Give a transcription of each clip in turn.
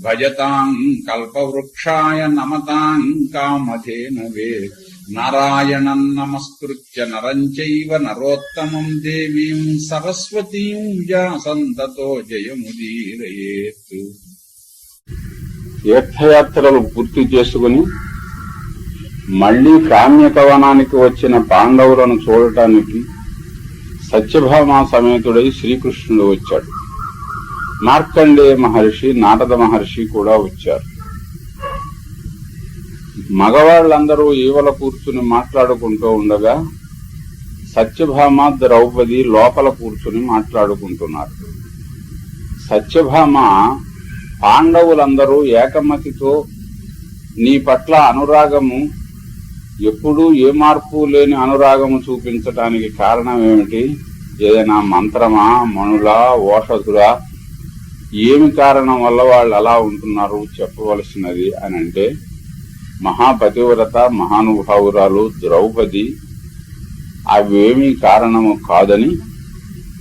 భజతాం కల్పవృక్షాయ నమతాం కామధేనవే నారాయణం నమస్కృత్య నరం చైవ నరోత్తమం దేవీం సరస్వతీం వ్యాసంతతో జయముదీరయేత్ తీర్థయాత్రలు పూర్తి చేసుకుని మళ్ళీ కామ్యకవనానికి వచ్చిన పాండవులను చూడటానికి సత్యభామ సమేతుడై శ్రీకృష్ణుడు వచ్చాడు. మార్కండేయ మహర్షి నారద మహర్షి కూడా వచ్చారు. మగవాళ్ళందరూ ఈవల కూర్చుని మాట్లాడుకుంటూ ఉండగా సత్యభామ ద్రౌపది లోపల కూర్చుని మాట్లాడుకుంటున్నారు. సత్యభామ పాండవులందరూ ఏకమతితో నీ పట్ల అనురాగము ఎప్పుడూ ఏ మార్పు లేని అనురాగము చూపించటానికి కారణం ఏమిటి? ఏదైనా మంత్రమా మనులా ఓషధురా? ఏమి కారణం వల్ల వాళ్ళు అలా ఉంటున్నారు చెప్పవలసినది అని అంటే మహాపతివ్రత మహానుభావురాలు ద్రౌపది అవేమీ కారణము కాదని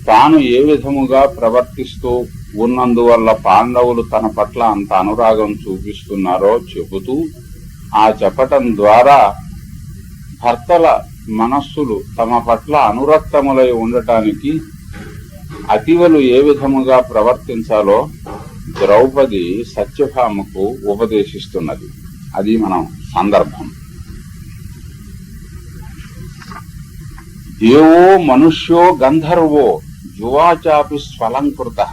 తాను ఏ విధముగా ప్రవర్తిస్తూ ఉన్నందువల్ల పాండవులు తన పట్ల అంత అనురాగం చూపిస్తున్నారో చెబుతూ ఆ చెప్పటం ద్వారా భర్తల మనస్సులు తమ పట్ల అనురక్తములై ఉండటానికి అతివలు ఏ విధముగా ప్రవర్తించాలో ద్రౌపది సత్యభామకు ఉపదేశిస్తున్నది. అది మనం సందర్భం. దేవో మనుష్యో గంధర్వో యువాచాపి స్వలంకృత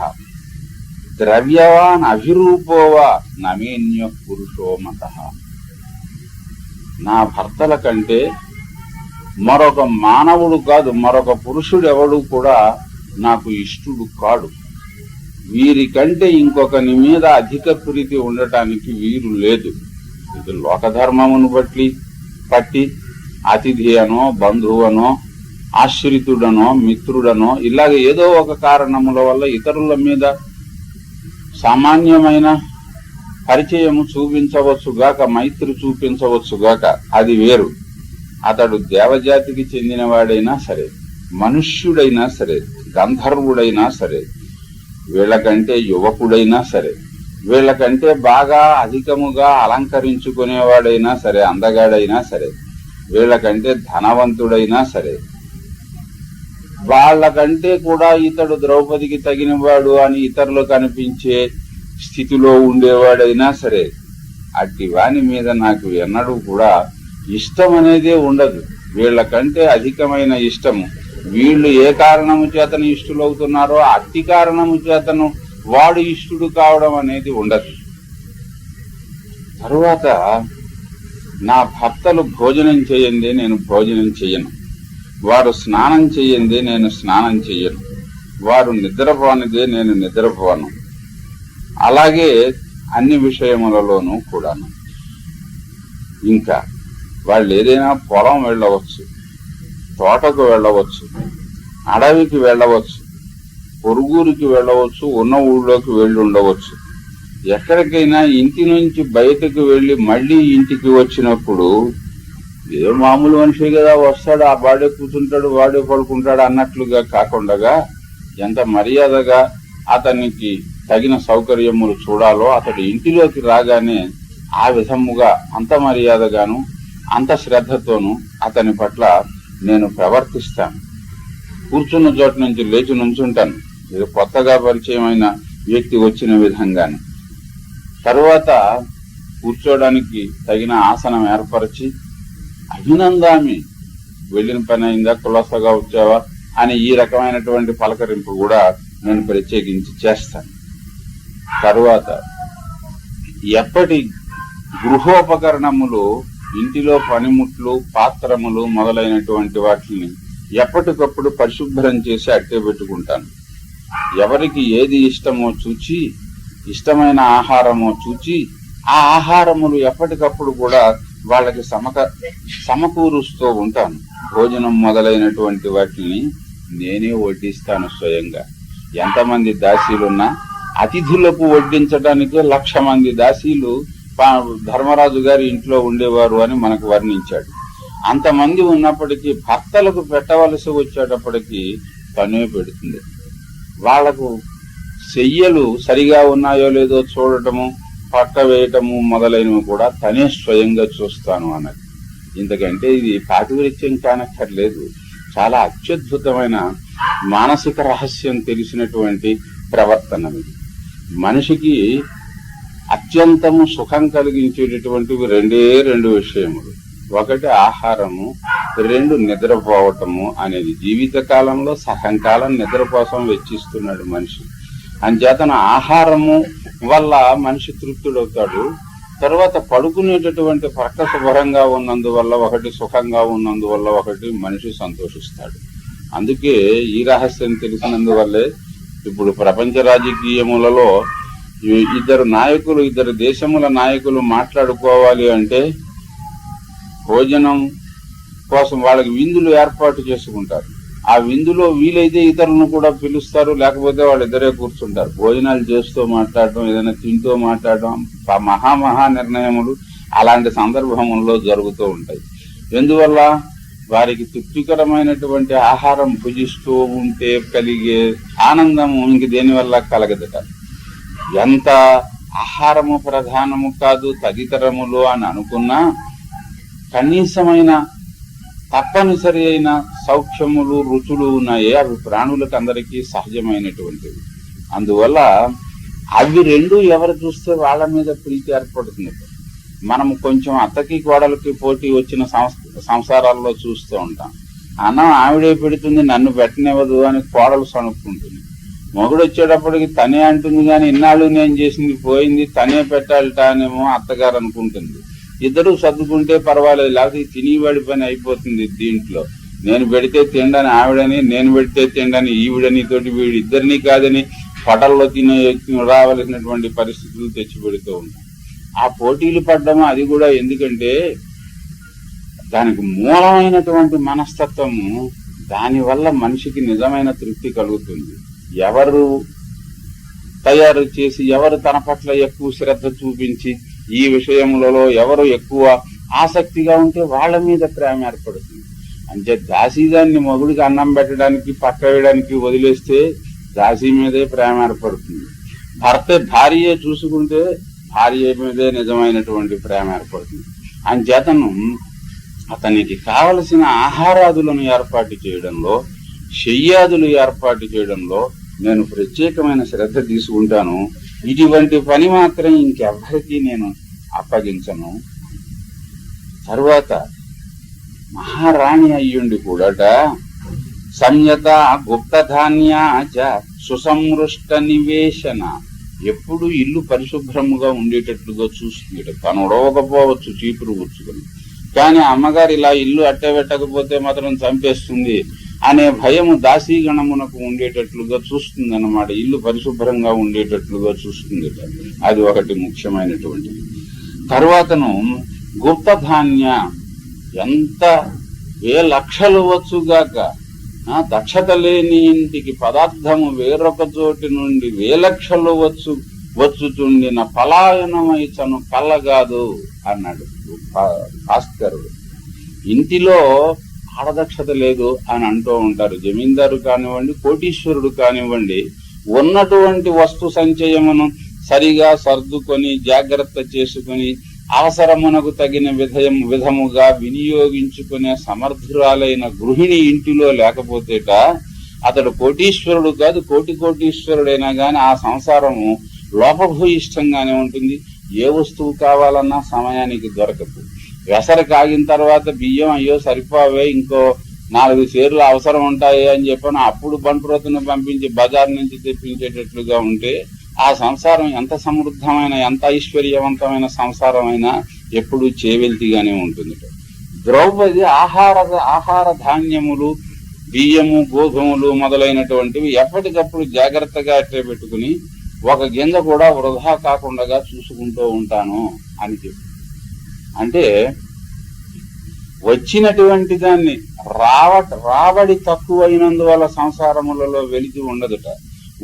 ద్రవ్యవాన్ అభిరూపోవా నమేన్య పురుషో మత. నా భర్తల కంటే మరొక మానవుడు కాదు మరొక పురుషుడు ఎవడు కూడా నాకు ఇష్టుడు కాడు. వీరికంటే ఇంకొకని మీద అధిక ప్రీతి ఉండటానికి వీరు లేదు. ఇది లోకధర్మమును బట్టి పట్టి అతిథి అనో బంధువనో ఆశ్రితుడనో మిత్రుడనో ఇలాగ ఏదో ఒక కారణముల వల్ల ఇతరుల మీద సామాన్యమైన పరిచయము చూపించవచ్చుగాక మైత్రి చూపించవచ్చుగాక అది వేరు. అతడు దేవజాతికి చెందినవాడైనా సరే. మనుష్యుడైనా సరే గంధర్వుడైనా సరే వీళ్ళకంటే యువకుడైనా సరే వీళ్ళకంటే బాగా అధికముగా అలంకరించుకునేవాడైనా సరే అందగాడైనా సరే వీళ్ళకంటే ధనవంతుడైనా సరే వాళ్ళకంటే కూడా ఇతడు ద్రౌపదికి తగినవాడు అని ఇతరులు కనిపించే స్థితిలో ఉండేవాడైనా సరే అట్టి వాని మీద నాకు ఎన్నడూ కూడా ఇష్టం అనేదే ఉండదు. వీళ్ళకంటే అధికమైన ఇష్టము వీళ్ళు ఏ కారణము చేతను ఇష్టులవుతున్నారో అతి కారణము చేతను వాడు ఇష్టుడు కావడం అనేది ఉండదు. తరువాత నా భర్తలు భోజనం చేయండి నేను భోజనం చెయ్యను వారు స్నానం చెయ్యండి నేను స్నానం చెయ్యను వారు నిద్రపోనిదే నేను నిద్రపోను. అలాగే అన్ని విషయములలోనూ కూడాను. ఇంకా వాళ్ళు ఏదైనా పొలం వెళ్ళవచ్చు. తోటకు వెళ్ళవచ్చు అడవికి వెళ్ళవచ్చు పొరుగురికి వెళ్ళవచ్చు ఉన్న ఊళ్ళోకి వెళ్ళి ఉండవచ్చు. ఎక్కడికైనా ఇంటి నుంచి బయటకు వెళ్ళి మళ్ళీ ఇంటికి వచ్చినప్పుడు ఏదో మామూలు మనిషి కదా వస్తాడు ఆ వాడే కూర్చుంటాడు వాడే పడుకుంటాడు అన్నట్లుగా కాకుండా ఎంత మర్యాదగా అతనికి తగిన సౌకర్యములు చూడాలో అతడు ఇంటిలోకి రాగానే ఆ విధముగా అంత మర్యాదగాను అంత శ్రద్ధతోనూ అతని పట్ల నేను ప్రవర్తిస్తాను. కూర్చున్న చోట నుంచి లేచి నుంచుంటాను. ఇది కొత్తగా పరిచయమైన వ్యక్తి వచ్చిన విధంగానే. తరువాత కూర్చోడానికి తగిన ఆసనం ఏర్పరిచి అభినందామి వెళ్ళిన పని అయిందా? కులాసగా వచ్చావా? అని ఈ రకమైనటువంటి పలకరింపు కూడా నేను ప్రత్యేకించి చేస్తాను. తరువాత ఎప్పటి గృహోపకరణములు ఇంటిలో పనిముట్లు పాత్రములు మొదలైనటువంటి వాటిని ఎప్పటికప్పుడు పరిశుభ్రం చేసి అట్టే పెట్టుకుంటాను. ఎవరికి ఏది ఇష్టమో చూచి ఇష్టమైన ఆహారమో చూచి ఆ ఆహారములు ఎప్పటికప్పుడు కూడా వాళ్ళకి సమక సమకూరుస్తూ ఉంటాను. భోజనం మొదలైనటువంటి వాటిని నేనే వడ్డిస్తాను స్వయంగా. ఎంతమంది దాసీలున్నా అతిథులకు వడ్డించడానికి లక్ష మంది దాసీలు ధర్మరాజు గారి ఇంట్లో ఉండేవారు అని మనకు వర్ణించాడు. అంతమంది ఉన్నప్పటికీ భర్తలకు పెట్టవలసి వచ్చేటప్పటికీ తనే పెడుతుంది. వాళ్ళకు చెయ్యలు సరిగా ఉన్నాయో లేదో చూడటము పక్క వేయటము మొదలైనవి కూడా తనే స్వయంగా చూస్తాను అన్నది. ఇంతకంటే ఇది పాతివృత్యం కానక్కర్లేదు. చాలా అత్యద్భుతమైన మానసిక రహస్యం తెలిసినటువంటి ప్రవర్తన మనిషికి అత్యంతము సుఖం కలిగించేటటువంటివి రెండే రెండు విషయములు. ఒకటి ఆహారము రెండు నిద్రపోవటము అనేది. జీవిత కాలంలో సగం కాలం నిద్ర కోసం వెచ్చిస్తున్నాడు మనిషి. అంచేతన ఆహారము వల్ల మనిషి తృప్తుడవుతాడు. తర్వాత పడుకునేటటువంటి ప్రక్క శుభ్రంగా ఉన్నందువల్ల ఒకటి సుఖంగా ఉన్నందువల్ల ఒకటి మనిషి సంతోషిస్తాడు. అందుకే ఈ రహస్యం తెలిసినందువల్లే ఇప్పుడు ప్రపంచ రాజకీయములలో ఇద్దరు నాయకులు ఇద్దరు దేశముల నాయకులు మాట్లాడుకోవాలి అంటే భోజనం కోసం వాళ్ళకి విందులు ఏర్పాటు చేసుకుంటారు. ఆ విందులో వీలైతే ఇతరులను కూడా పిలుస్తారు లేకపోతే వాళ్ళిద్దరే కూర్చుంటారు. భోజనాలు చేస్తూ మాట్లాడటం ఏదైనా తింటూ మాట్లాడటం మహా మహా నిర్ణయములు అలాంటి సందర్భముల్లో జరుగుతూ ఉంటాయి. ఎందువల్ల? వారికి తృప్తికరమైనటువంటి ఆహారం భుజిస్తూ ఉంటే కలిగే ఆనందము ఇంక దేనివల్ల కలగదట? ఎంత ఆహారము ప్రధానము కాదు తదితరములు అని అనుకున్నా కనీసమైన తప్పనిసరి అయిన సౌఖ్యములు రుచులు ఉన్నాయే అవి ప్రాణులకు అందరికీ సహజమైనటువంటివి. అందువల్ల అవి రెండు ఎవరు చూస్తే వాళ్ళ మీద ప్రీతి ఏర్పడుతుంది. మనం కొంచెం అత్తకి కోడలకి పోటీ వచ్చిన సంసారాల్లో చూస్తూ ఉంటాం. అన్నం ఆవిడే పెడుతుంది నన్ను పెట్టనివ్వదు అని కోడలు సణుక్కుంటుంది. మొగుడు వచ్చేటప్పటికి తనే అంటుంది కానీ ఇన్నాళ్ళు నేను చేసింది పోయింది తనే పెట్టాలట అనేమో అత్తగారు అనుకుంటుంది. ఇద్దరు సర్దుకుంటే పర్వాలేదు లేకపోతే తినేవాడి పని అయిపోతుంది దీంట్లో. నేను పెడితే తిండని ఆవిడని నేను పెడితే తిండని ఈవిడని తోటి వీడి ఇద్దరిని కాదని పటల్లో తినే రావలసినటువంటి పరిస్థితులు తెచ్చి పెడుతూ ఉంటాం ఆ పోటీలు పడ్డము అది కూడా ఎందుకంటే దానికి మూలమైనటువంటి మనస్తత్వము దానివల్ల మనిషికి నిజమైన తృప్తి కలుగుతుంది. ఎవరు తయారు చేసి ఎవరు తన పట్ల ఎక్కువ శ్రద్ధ చూపించి ఈ విషయములలో ఎవరు ఎక్కువ ఆసక్తిగా ఉంటే వాళ్ళ మీద ప్రేమ ఏర్పడుతుంది. అంటే దాసీదాన్ని మొగుడికి అన్నం పెట్టడానికి పక్క వేయడానికి వదిలేస్తే దాసీ మీదే ప్రేమ ఏర్పడుతుంది. భర్త భార్య చూసుకుంటే భార్య మీదే నిజమైనటువంటి ప్రేమ ఏర్పడుతుంది. అంచేతను అతనికి కావలసిన ఆహారాదులను ఏర్పాటు చేయడంలో శయ్యాదులు ఏర్పాటు చేయడంలో నేను ప్రత్యేకమైన శ్రద్ధ తీసుకుంటాను. ఇటువంటి పని మాత్రం ఇంకెవ్వరికీ నేను అప్పగించను. తరువాత మహారాణి అయ్యుండి కూడాట సంయత గుప్తధాన్య సుసమృష్ట నివేశన. ఎప్పుడు ఇల్లు పరిశుభ్రముగా ఉండేటట్లుగా చూస్తుంది తను ఉడవకపోవచ్చు చీపురు గుచ్చుకొని కానీ అమ్మగారు ఇలా ఇల్లు అట్టబెట్టకపోతే మాత్రం చంపేస్తుంది. అనే భయము దాసీగణమునకు ఉండేటట్లుగా చూస్తుంది అన్నమాట ఇల్లు పరిశుభ్రంగా ఉండేటట్లుగా చూస్తుంది అది ఒకటి ముఖ్యమైనటువంటిది. తర్వాతను గుప్త ధాన్య ఎంత ఏ లక్షలు వచ్చుగాక దక్షత లేని ఇంటికి పదార్థము వేరొక చోటి నుండి వేలక్షలు వచ్చు వచ్చుచుండిన పలాయనమైచను కలగాదు అన్నాడు. భాస్కరుడు ఇంటిలో పారదక్షత లేదు అని అంటూ ఉంటారు. జమీందారు కానివ్వండి కోటీశ్వరుడు కానివ్వండి ఉన్నటువంటి వస్తు సంచయమును సరిగా సర్దుకొని జాగ్రత్త చేసుకొని అవసరమునకు తగిన విధయం విధముగా వినియోగించుకునే సమర్థురాలైన గృహిణి ఇంటిలో లేకపోతేట అతడు కోటీశ్వరుడు కాదు కోటి కోటీశ్వరుడైనా గాని ఆ సంసారము లోపభూయిష్టంగానే ఉంటుంది. ఏ వస్తువు కావాలన్నా సమయానికి దొరకదు. వెసరు కాగిన తర్వాత బియ్యం అయ్యో సరిపోవే ఇంకో నాలుగు సేర్లు అవసరం ఉంటాయి అని చెప్పని అప్పుడు బంటురతును పంపించి బజార్ నుంచి తెప్పించేటట్లుగా ఉంటే ఆ సంసారం ఎంత సమృద్ధమైన ఎంత ఐశ్వర్యవంతమైన సంసారమైనా ఎప్పుడూ చేవెల్తిగానే ఉంటుంది ద్రౌపది ఆహార ఆహార ధాన్యములు బియ్యము గోధుమలు మొదలైనటువంటివి ఎప్పటికప్పుడు జాగ్రత్తగా అట్టే పెట్టుకుని ఒక గింజ కూడా వృధా కాకుండా చూసుకుంటూ ఉంటాను అని చెప్పి. అంటే వచ్చినటువంటి దాన్ని రావ రాబడి తక్కువైనందువల్ల సంసారములలో వెలిగి ఉండదుట.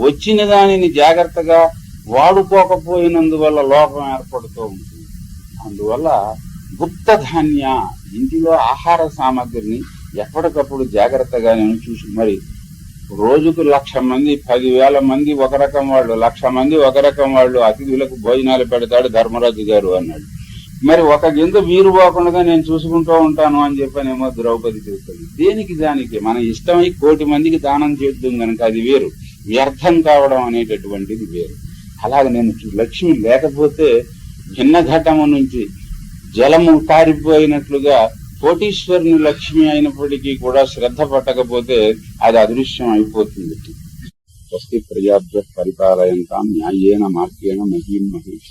వచ్చిన దానిని జాగ్రత్తగా వాడుకోకపోయినందువల్ల లోపం ఏర్పడుతూ ఉంటుంది. అందువల్ల గుప్త ధాన్య ఇంటిలో ఆహార సామాగ్రిని ఎప్పటికప్పుడు జాగ్రత్తగా నేను చూసి మరి రోజుకు లక్ష మంది పదివేల మంది ఒక రకం వాళ్ళు లక్ష మంది ఒక రకం వాళ్ళు అతిథులకు భోజనాలు పెడతాడు ధర్మరాజు గారు అన్నాడు. మరి ఒక గింజ వీరు పోకుండా నేను చూసుకుంటూ ఉంటాను అని చెప్పనేమో ద్రౌపది చెబుతుంది. దేనికి దానికి? మన ఇష్టమై కోటి మందికి దానం చేద్దాం గనక అది వేరు. వ్యర్థం కావడం అనేటటువంటిది వేరు. అలాగే నేను లక్ష్మి లేకపోతే భిన్న ఘటము నుంచి జలము కారిపోయినట్లుగా కోటీశ్వరుని లక్ష్మి అయినప్పటికీ కూడా శ్రద్ధ పట్టకపోతే అది అదృశ్యం అయిపోతుంది. స్వస్తి ప్రజాభ్య పరిపాలయంతా న్యాయేన మార్గేణ మహీం మహిష.